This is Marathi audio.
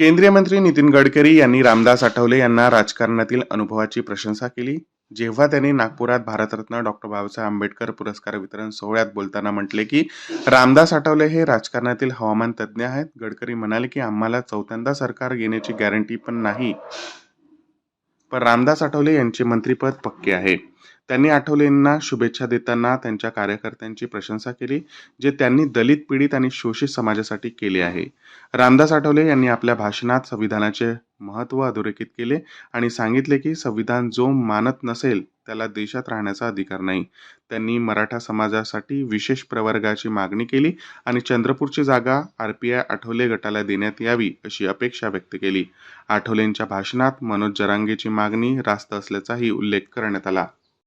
केंद्रीय मंत्री नितीन गडकरी यांनी रामदास आठवले यांना राजकारणातील अनुभवाची प्रशंसा केली. जेव्हा त्यांनी नागपुरात भारतरत्न डॉक्टर बाबासाहेब आंबेडकर पुरस्कार वितरण सोहळ्यात बोलताना म्हटले की रामदास आठवले हे राजकारणातील हवामान तज्ज्ञ आहेत. गडकरी म्हणाले की आम्हाला चौथ्यांदा सरकार येण्याची गॅरंटी पण नाही. पण रामदास आठवले यांचे मंत्रीपद पक्के आहे. त्यांनी आठवलेंना शुभेच्छा देताना त्यांच्या कार्यकर्त्यांची प्रशंसा केली जे त्यांनी दलित पीडित आणि शोषित समाजासाठी केले आहे. रामदास आठवले यांनी आपल्या भाषणात संविधानाचे महत्त्व अधोरेखित केले आणि सांगितले की संविधान जो मानत नसेल त्याला देशात राहण्याचा अधिकार नाही. त्यांनी मराठा समाजासाठी विशेष प्रवर्गाची मागणी केली आणि चंद्रपूरची जागा आर पी आय आठवले गटाला देण्यात यावी अशी अपेक्षा व्यक्त केली. आठवलेंच्या भाषणात मनोज जरांगेची मागणी रास्त असल्याचाही उल्लेख करण्यात आला.